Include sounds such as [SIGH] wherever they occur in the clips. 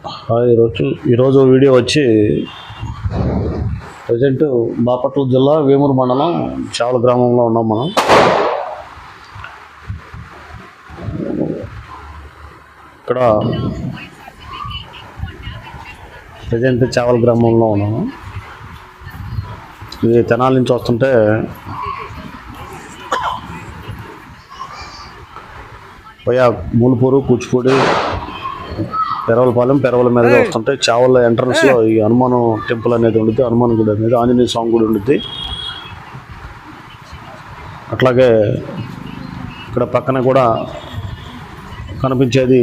ఈరోజు ఈరోజు వీడియో వచ్చి ప్రజెంట్ బాపట్ల జిల్లా వేమూరు మండలం చావల గ్రామంలో ఉన్నాం మనం. ఇక్కడ ప్రజెంట్ చావల గ్రామంలో ఉన్నాము ఇది తెనాల నుంచి వస్తుంటే పోయా మూలపూరు కూచిపూడి పెరవలపాలెం పెరవల మీదుగా వస్తుంటే చావల ఎంట్రన్స్లో ఈ హనుమానం టెంపుల్ అనేది ఉంటుంది హనుమాన్ గుడి అనేది ఆంజనేయ స్వామి గుడి ఉంటుంది అట్లాగే ఇక్కడ పక్కన కూడా కనిపించేది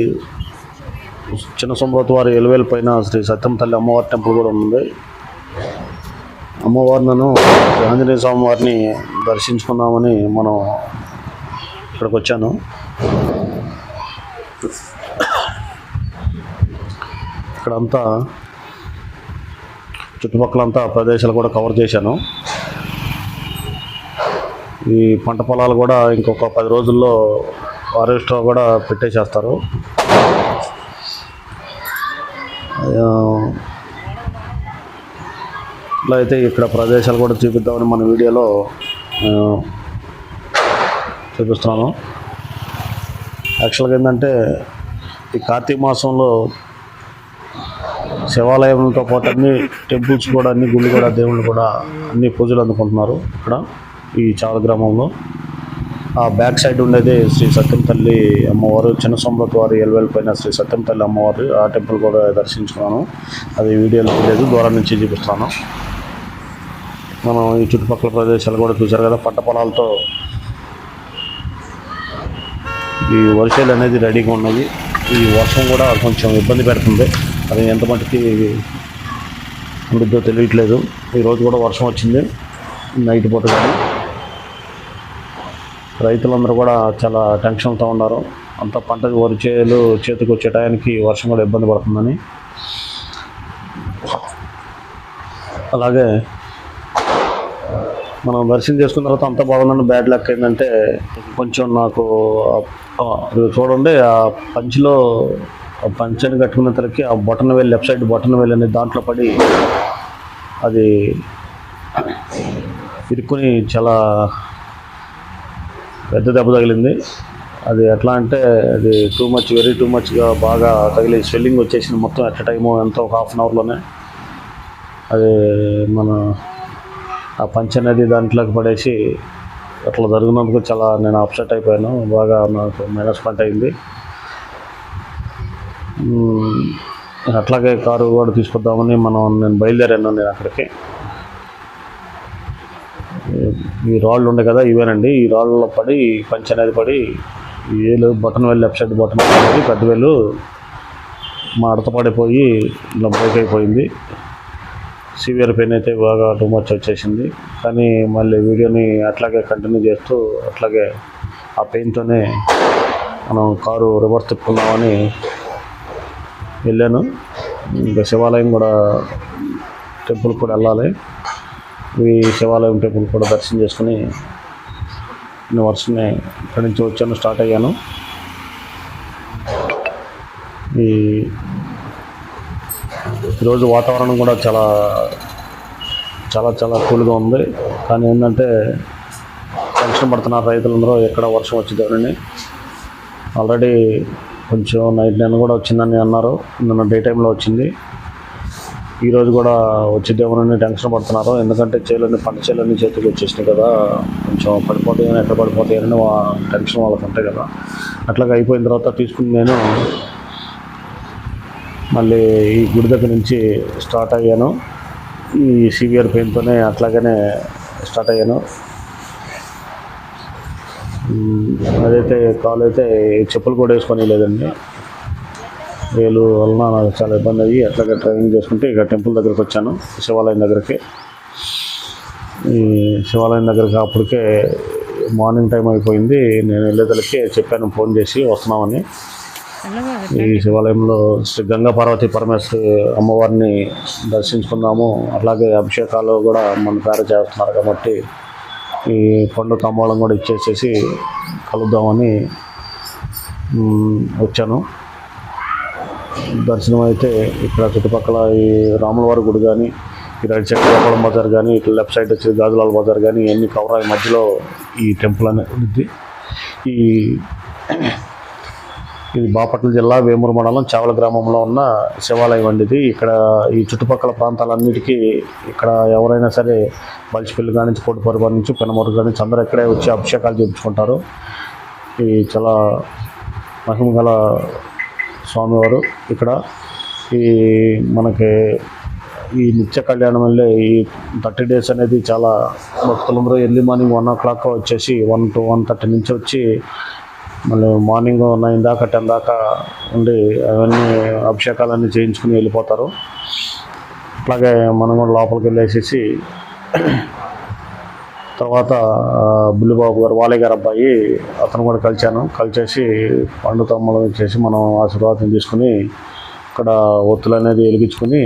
చిన్న సొమ్రోతు వారి ఎలువేల పైన శ్రీ సత్యం తల్లి అమ్మవారి టెంపుల్ కూడా ఉంది. అమ్మవారిను ఆంజనేయ స్వామి వారిని దర్శించుకుందామని మనం ఇక్కడికి వచ్చాను. ఇక్కడంతా చుట్టుపక్కలంతా ప్రదేశాలు కూడా కవర్ చేశాను. ఈ పంట పొలాలు కూడా ఇంకొక పది రోజుల్లో హార్వెస్టర్ కూడా పెట్టేసేస్తారు. ఇట్లా అయితే ఇక్కడ ప్రదేశాలు కూడా చూపిద్దామని మన వీడియోలో చూపిస్తున్నాను. యాక్చువల్గా ఏంటంటే ఈ కార్తీక మాసంలో శివాలయంతో పాటు అన్ని టెంపుల్స్ కూడా అన్ని గుళ్ళు కూడా దేవుళ్ళు కూడా అన్ని పూజలు అందుకుంటున్నారు ఇక్కడ ఈ చాల గ్రామంలో. ఆ బ్యాక్ సైడ్ ఉండేది శ్రీ సత్యం తల్లి అమ్మవారు చిన్న వారి ఎల్వెల్ పైన శ్రీ సత్యం తల్లి అమ్మవారు. ఆ టెంపుల్ కూడా దర్శించుకున్నాను. అది వీడియోలో లేదు దూరం నుంచి చూపిస్తాను. మనం ఈ చుట్టుపక్కల ప్రదేశాలు కూడా చూసారు కదా పంట పొలాలతో ఈ వర్షాలు అనేది రెడీగా ఉన్నాయి. ఈ వర్షం కూడా కొంచెం ఇబ్బంది పెడుతుంది. అది ఎంత మటుకి ఉండిద్దో తెలియట్లేదు. ఈరోజు కూడా వర్షం వచ్చింది. నైట్ పూట కానీ. రైతులందరూ కూడా చాలా టెన్షన్తో ఉన్నారు. అంత పంట వరి చేలు చేతికి వచ్చే టయానికి వర్షం కూడా ఇబ్బంది పడుతుందని. అలాగే మనం దర్శనం చేసుకున్న తర్వాత అంత బాగుందని బ్యాడ్ లక్ ఏంటంటే కొంచెం నాకు చూడండి ఆ పంచిలో ఆ పంచని కట్టుకున్న తరకి ఆ బొటన్ వేలు లెఫ్ట్ సైడ్ బొటన్ వేలు అనేది దాంట్లో పడి అది ఇరుక్కుని చాలా పెద్ద దెబ్బ తగిలింది. అది ఎట్లా అంటే అది టూ మచ్ వెరీ టూ మచ్గా బాగా తగిలి స్వెల్లింగ్ వచ్చేసింది మొత్తం ఎట్ టైము ఎంతో ఒక హాఫ్ అన్ అవర్లోనే అది మన ఆ పంచ్ అనేది దాంట్లోకి పడేసి అట్లా జరిగినందుకు చాలా నేను అప్సెట్ అయిపోయాను. బాగా నాకు మైనస్ పాయింట్ అయింది. అట్లాగే కారు కూడా తీసుకొద్దామని మనం నేను బయలుదేరాను నేను అక్కడికి. ఈ రాళ్ళు ఉండే కదా ఇవేనండి. ఈ రాళ్ళలో పడి పంచ్ అనేది పడి వేలు ఏలు బటన్ వేలు లెఫ్ట్ సైడ్ బటన్ వేలు పెద్ద వేలు మా అడత పడిపోయి ఇలా బ్రేక్ అయిపోయింది. సివియర్ పెయిన్ అయితే బాగా టూ మచ్ వచ్చేసింది. కానీ మళ్ళీ వీడియోని అట్లాగే కంటిన్యూ చేస్తూ అట్లాగే ఆ పెయిన్తోనే మనం కారు రివర్స్ తిప్పుకుందామని వెళ్ళాను. ఇంకా శివాలయం కూడా టెంపుల్ కూడా వెళ్ళాలి. ఈ శివాలయం టెంపుల్ కూడా దర్శనం చేసుకుని నేను వర్షం ఇక్కడి నుంచి వచ్చాను స్టార్ట్ అయ్యాను. ఈ ఈరోజు వాతావరణం కూడా చాలా చాలా చాలా కూల్గా ఉంది. కానీ ఏంటంటే టెన్షన్ పడుతున్నారు రైతులందరూ ఎక్కడ వర్షం వచ్చిందని ఆల్రెడీ కొంచెం నైట్ నేను కూడా వచ్చిందని అన్నారు. నిన్న డే టైంలో వచ్చింది. ఈరోజు కూడా వచ్చేదేమోనని టెన్షన్ పడుతున్నారు. ఎందుకంటే చేలన్నీ పంట చేలన్నీ చేతికి వచ్చేసినాయి కదా. కొంచెం పడిపోతాయని ఎట్లా పడిపోతాయని టెన్షన్ వాళ్ళకి ఉంటాయి కదా. అట్లాగే అయిపోయిన తర్వాత తీసుకుని నేను మళ్ళీ ఈ గుడి దగ్గర నుంచి స్టార్ట్ అయ్యాను. ఈ సివియర్ పెయిన్తోనే అట్లాగనే స్టార్ట్ అయ్యాను. అదైతే కాలు అయితే చెప్పులు కూడా వేసుకొని లేదండి వేలు వలన నాకు చాలా ఇబ్బంది అయ్యి అట్లాగే ట్రైనింగ్ చేసుకుంటే ఇక టెంపుల్ దగ్గరికి వచ్చాను శివాలయం దగ్గరికి. ఈ శివాలయం దగ్గరికి అప్పటికే మార్నింగ్ టైం అయిపోయింది. నేను వెళ్ళేదలకే చెప్పాను ఫోన్ చేసి వస్తున్నామని. ఈ శివాలయంలో శ్రీ గంగా పార్వతి పరమేశ్వరి అమ్మవారిని దర్శించుకుందాము అలాగే అభిషేకాలు కూడా మన పేరు చేస్తున్నారు కాబట్టి ఈ పండు తాంబూలం కూడా ఇచ్చేసేసి కలుద్దామని వచ్చాను. దర్శనం అయితే ఇక్కడ చుట్టుపక్కల ఈ రాములవారి గుడి కానీ ఈ రైట్ సైడ్ గోపాలం బజార్ కానీ ఇటు లెఫ్ట్ సైడ్ వచ్చి గాజులాల్ బజార్ కానీ ఇవన్నీ కవర్ అయ్యే మధ్యలో ఈ టెంపుల్ అనేది ఉంది ఈ ఇది బాపట్ల జిల్లా వేమూరు మండలం చావల గ్రామంలో ఉన్న శివాలయం అండి ఇది. ఇక్కడ ఈ చుట్టుపక్కల ప్రాంతాలన్నిటికీ ఇక్కడ ఎవరైనా సరే బలిసిపల్లి కాడి నుంచి కోటిపరిపాల నుంచి పెనమూరు కాడి నుంచి అందరూ ఇక్కడే వచ్చి అభిషేకాలు చేయించుకుంటారు. ఈ చాలా మహిమ గల స్వామివారు ఇక్కడ. ఈ మనకి ఈ నిత్య కళ్యాణం వల్లే ఈ థర్టీ డేస్ అనేది చాలా భక్తులందరూ early morning one o'clock వచ్చేసి వన్ టు వన్ థర్టీ నుంచి వచ్చి మళ్ళీ మార్నింగ్ నైన్ దాకా టెన్ దాకా ఉండి అవన్నీ అభిషేకాలన్నీ చేయించుకుని వెళ్ళిపోతారు. అట్లాగే మనం కూడా లోపలికి వెళ్ళేసేసి తర్వాత బుల్లిబాబు గారు వాలయ్య గారు అబ్బాయి అతను కూడా కలిశాను. కలిసేసి పండు తమ్ముడు చేసి మనం ఆశీర్వాదం తీసుకుని ఇక్కడ ఒత్తులు అనేది వెలిగించుకుని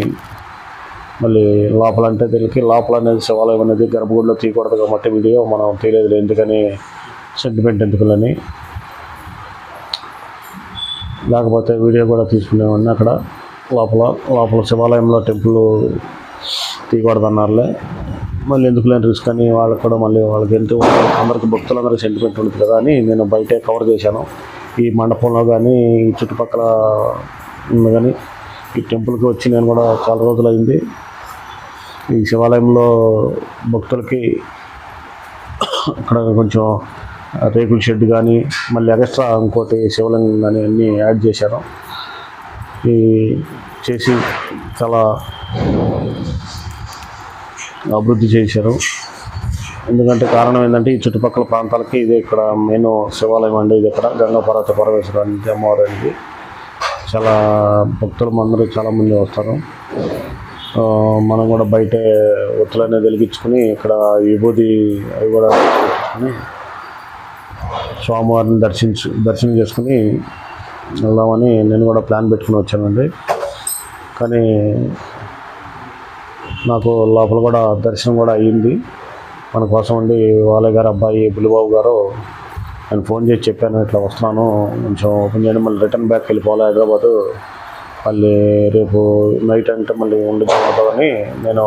మళ్ళీ లోపల అంటే దీనికి లోపల అనేది శివాలయం అనేది గర్భగుడిలో తీయకూడదు కాబట్టి వీడియో మనం తెలియదు ఎందుకని? సెంటిమెంట్ ఎందుకులని? లేకపోతే వీడియో కూడా తీసుకునేవాడిని అక్కడ. లోపల లోపల శివాలయంలో టెంపుల్ తీయకూడదన్నారులే. మళ్ళీ ఎందుకు లేని రిస్క్ అని వాళ్ళకి కూడా మళ్ళీ వాళ్ళకి ఎంతో అందరికి భక్తులందరికీ సెంటిమెంట్ ఉంటుంది కదా అని నేను బయటే కవర్ చేశాను. ఈ మండపంలో కానీ ఈ చుట్టుపక్కల ఉంది కానీ ఈ టెంపుల్కి వచ్చి నేను కూడా చాలా రోజులు అయింది ఈ శివాలయంలో భక్తులకి [COUGHS] అక్కడ కొంచెం రేకుల షెడ్ కానీ మళ్ళీ ఎక్స్ట్రా ఇంకోటి శివలింగం కానీ అన్నీ యాడ్ చేశారు. ఈ చేసి చాలా అభివృద్ధి చేశారు. ఎందుకంటే కారణం ఏంటంటే ఈ చుట్టుపక్కల ప్రాంతాలకి ఇది ఇక్కడ మెయిన్ శివాలయం అండి ఇది ఇక్కడ గంగా పర్వత పరమేశ్వర అమ్మవారు చాలా భక్తులు అందరూ చాలామంది వస్తారు. మనం కూడా బయట ఒత్తులు వెలిగించుకుని ఇక్కడ విభూతి అవి కూడా స్వామివారిని దర్శించు దర్శనం చేసుకుని వెళ్దామని నేను కూడా ప్లాన్ పెట్టుకుని వచ్చానండి. కానీ నాకు లోపల కూడా దర్శనం కూడా అయ్యింది. మన కోసం ఉండి వాళ్ళ గారు అబ్బాయి బులిబాబు గారు నేను ఫోన్ చేసి చెప్పాను ఇట్లా వస్తున్నాను కొంచెం ఓపెన్ చేయండి మళ్ళీ రిటర్న్ బ్యాక్ వెళ్ళిపోవాలి హైదరాబాదు. మళ్ళీ రేపు నైట్ అంటే మళ్ళీ ఉండిపోతుందని నేను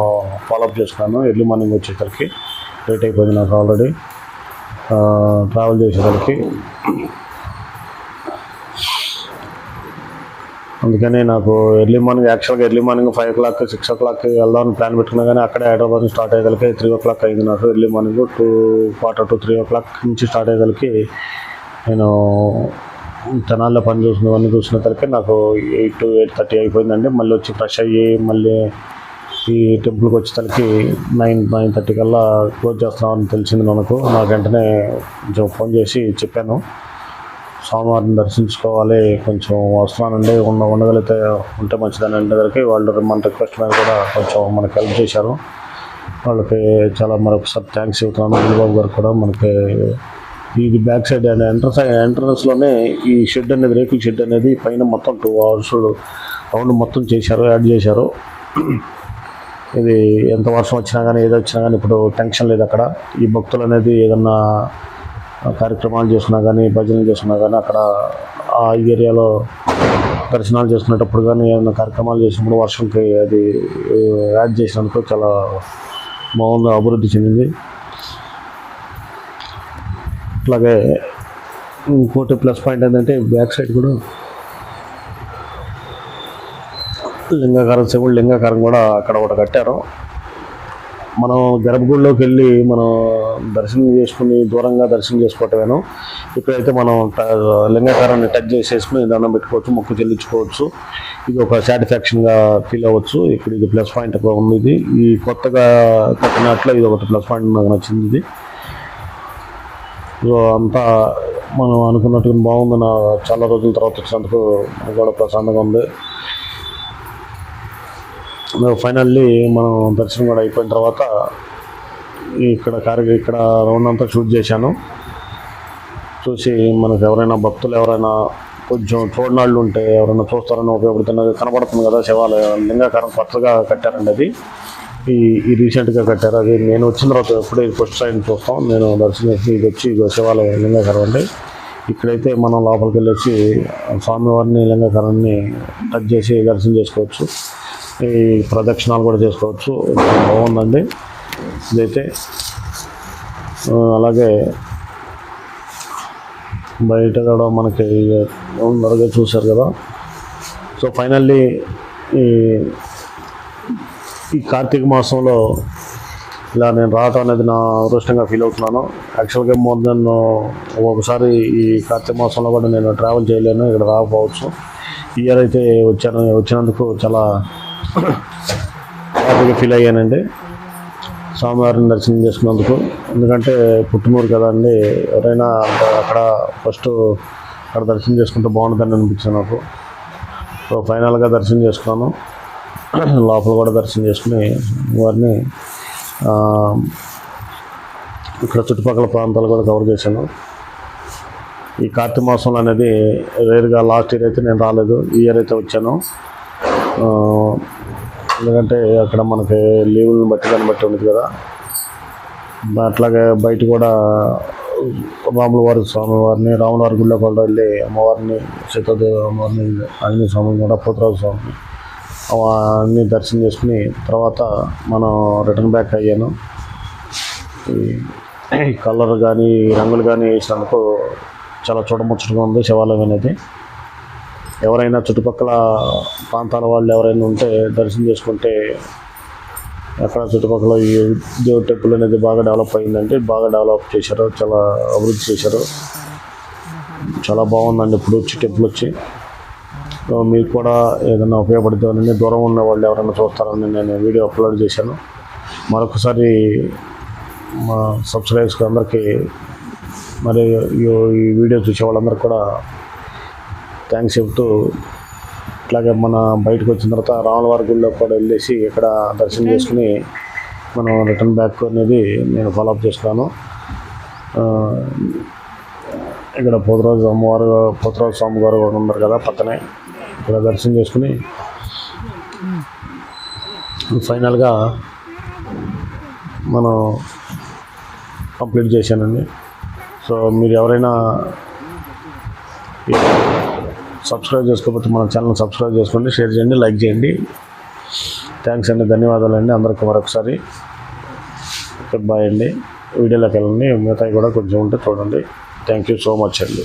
ఫాలోఅప్ చేసుకున్నాను ఎర్లీ మార్నింగ్ వచ్చేసరికి. లేట్ అయిపోయింది నాకు ఆల్రెడీ. ట్రావెల్ చేసేసరికి. అందుకని నాకు ఎర్లీ మార్నింగ్ యాక్చువల్గా early morning five o'clock six o'clock వెళ్దామని ప్లాన్ పెట్టుకున్నా కానీ అక్కడే హైదరాబాద్ నుంచి స్టార్ట్ అయ్యేదలికి త్రీ ఓ క్లాక్ అయింది నాకు early morning two quarter to three o'clock నుంచి స్టార్ట్ అయ్యేదలికి నేను తెనాల్లో పని చూసినవన్నీ చూసినసరికి నాకు ఎయిట్ టు ఎయిట్ థర్టీ అయిపోయిందండి. మళ్ళీ వచ్చి ఫ్రెష్ అయ్యి మళ్ళీ ఈ టెంపుల్కి వచ్చేసరికి నైన్ నైన్ థర్టీ కల్లా క్లోజ్ చేస్తామని తెలిసింది మనకు. నాకు వెంటనే కొంచెం ఫోన్ చేసి చెప్పాను. స్వామివారిని దర్శించుకోవాలి కొంచెం వస్తున్నానండి ఉండ ఉండగలిగితే ఉంటే మంచిదని దగ్గరికి వాళ్ళు మన రిక్వెస్ట్ మీద కూడా కొంచెం మనకి హెల్ప్ చేశారు. వాళ్ళకి చాలా మరొకసారి థ్యాంక్స్ చెబుతున్నాను బాబు గారు కూడా మనకి ఇది బ్యాక్ సైడ్ అండ్ ఎంట్రన్స్ ఎంట్రన్స్లోనే ఈ షెడ్ అనేది రేకుల షెడ్ అనేది పైన మొత్తం టూ అవర్స్ రౌండ్ మొత్తం చేశారు యాడ్ చేశారు. ఇది ఎంత వర్షం వచ్చినా కానీ ఏది వచ్చినా కానీ ఇప్పుడు టెన్షన్ లేదు అక్కడ. ఈ భక్తులు అనేది ఏదన్నా కార్యక్రమాలు చేసినా కానీ భజనలు చేసినా కానీ అక్కడ ఆ ఏరియాలో దర్శనాలు చేసుకునేటప్పుడు కానీ ఏమైనా కార్యక్రమాలు చేసినప్పుడు వర్షంకి అది యాడ్ చేసినందుకు చాలా బాగుంది అభివృద్ధి చెందింది. అట్లాగే ఇంకోటి ప్లస్ పాయింట్ ఏంటంటే బ్యాక్ సైడ్ కూడా లింగాకారం శివుడు లింగాకారం కూడా అక్కడ ఒకటి కట్టారు. మనం గర్భగుడిలోకి వెళ్ళి మనం దర్శనం చేసుకుని దూరంగా దర్శనం చేసుకోవటమేను. ఇప్పుడైతే మనం ట- లింగాకారాన్ని టచ్ చేసేసుకుని దండం పెట్టుకోవచ్చు మొక్కు చెల్లించుకోవచ్చు. ఇది ఒక సాటిస్ఫాక్షన్గా ఫీల్ అవ్వచ్చు. ఇక్కడ ఇది ప్లస్ పాయింట్ ఉంది ఇది ఈ కొత్తగా కట్టినట్లు ఇది ఒకటి ప్లస్ పాయింట్ నాకు నచ్చింది. ఇది సో అంతా మనం అనుకున్నట్టుగా బాగుంది. నా చాలా రోజుల తర్వాత వచ్చినందుకు నాకు కూడా ప్రశాంతంగా ఉంది. ఫైనల్లీ మనం దర్శనం కూడా అయిపోయిన తర్వాత ఇక్కడ కార్య ఇక్కడ రౌండ్ అంతా షూట్ చేశాను. చూసి మనకు ఎవరైనా భక్తులు ఎవరైనా కొంచెం చూడనాళ్ళు ఉంటే ఎవరైనా చూస్తారని ఉపయోగపడుతున్నది కనబడుతుంది కదా శివాలయం. లింగాకారం కొత్తగా కట్టారండి అది. ఈ ఈ రీసెంట్గా కట్టారు. అది నేను వచ్చిన తర్వాత ఎప్పుడే ఫస్ట్ టైం చూస్తాం. నేను దర్శనం చేసి ఇది వచ్చి ఇగో శివాలయం లింగాకారం అండి. ఇక్కడైతే మనం లోపలికి వెళ్ళొచ్చి స్వామివారిని లింగాకారాన్ని టచ్ చేసి దర్శనం చేసుకోవచ్చు. ఈ ప్రదక్షిణాలు కూడా చేసుకోవచ్చు. బాగుందండి. ఇదైతే అలాగే బయట కూడా మనకి ఉన్నారుగా చూశారు కదా. సో ఫైనల్లీ ఈ ఈ కార్తీక మాసంలో ఇలా నేను రావటం అనేది నా అదృష్టంగా ఫీల్ అవుతున్నాను. యాక్చువల్గా మోర్ దెన్ ఒకసారి ఈ కార్తీక మాసంలో కూడా నేను ట్రావెల్ చేయలేను ఇక్కడ రాకపోవచ్చు. ఇయర్ అయితే వచ్చాను వచ్చినందుకు చాలా హ్యాపీగా ఫీల్ అయ్యానండి. స్వామివారిని దర్శనం చేసుకున్నందుకు. ఎందుకంటే పుట్టినూరు కదా అండి ఎవరైనా అక్కడ ఫస్ట్ అక్కడ దర్శనం చేసుకుంటే బాగుంటుందని అనిపించింది నాకు. సో ఫైనల్గా దర్శనం చేసుకున్నాను. లోపల కూడా దర్శనం చేసుకుని వారిని ఇక్కడ చుట్టుపక్కల ప్రాంతాలు కూడా కవర్ చేశాను. ఈ కార్తీక మాసంలో అనేది రేరుగా లాస్ట్ ఇయర్ అయితే నేను రాలేదు ఈ ఇయర్ అయితే వచ్చాను. ఎందుకంటే అక్కడ మనకి లీవులను బట్టి దాన్ని బట్టి ఉంది కదా. అట్లాగే బయట కూడా రాముల వారి స్వామి వారిని రాముల వారి గుళ్ళో కూడా వెళ్ళి అమ్మవారిని సీతాదేవి అమ్మవారిని ఆంజనేయ స్వామిని కూడా పోతరాజు స్వామిని అన్ని దర్శనం చేసుకుని తర్వాత మనం రిటర్న్ బ్యాక్ అయ్యాను. ఈ కలర్ కానీ రంగులు కానీ వేసినందుకు చాలా చూడముచ్చటగా ఉంది శివాలయం అనేది. ఎవరైనా చుట్టుపక్కల ప్రాంతాల వాళ్ళు ఎవరైనా ఉంటే దర్శనం చేసుకుంటే అక్కడ చుట్టుపక్కల ఈ దేవుడి టెంపుల్ అనేది బాగా డెవలప్ అయిందంటే బాగా డెవలప్ చేశారు చాలా అభివృద్ధి చేశారు. చాలా బాగుందండి ఇప్పుడు వచ్చి టెంపుల్ వచ్చి. మీకు కూడా ఏదైనా ఉపయోగపడుతుందని దూరం ఉన్న వాళ్ళు ఎవరైనా చూస్తారని నేను వీడియో అప్లోడ్ చేశాను. మరొకసారి మా సబ్స్క్రైబర్స్కి అందరికీ మరి ఈ వీడియో చూసే వాళ్ళందరికీ కూడా థ్యాంక్స్ చెప్తూ ఇట్లాగే మన బయటకు వచ్చిన తర్వాత రాములవారి గుడిలో కూడా వెళ్ళేసి ఇక్కడ దర్శనం చేసుకుని మనం రిటర్న్ బ్యాక్ అనేది నేను ఫాలోఅప్ చేస్తున్నాను. ఇక్కడ పోతురాజు అమ్మవారు పోతురాజు స్వామి గారు కూడా ఉన్నారు కదా పక్కనే. ఇక్కడ దర్శనం చేసుకుని ఫైనల్గా మనం కంప్లీట్ చేశానండి. సో మీరు ఎవరైనా సబ్స్క్రైబ్ చేసుకోకపోతే మన ఛానల్ సబ్స్క్రైబ్ చేసుకోండి షేర్ చేయండి లైక్ చేయండి. థ్యాంక్స్ అండి ధన్యవాదాలు అండి. అందరికీ మరొకసారి బాయ్ అండి. వీడియోలోకి వెళ్ళండి. మిగతాయి కూడా కొంచెం ఉంటే చూడండి. థ్యాంక్ యూ సో మచ్ అండి.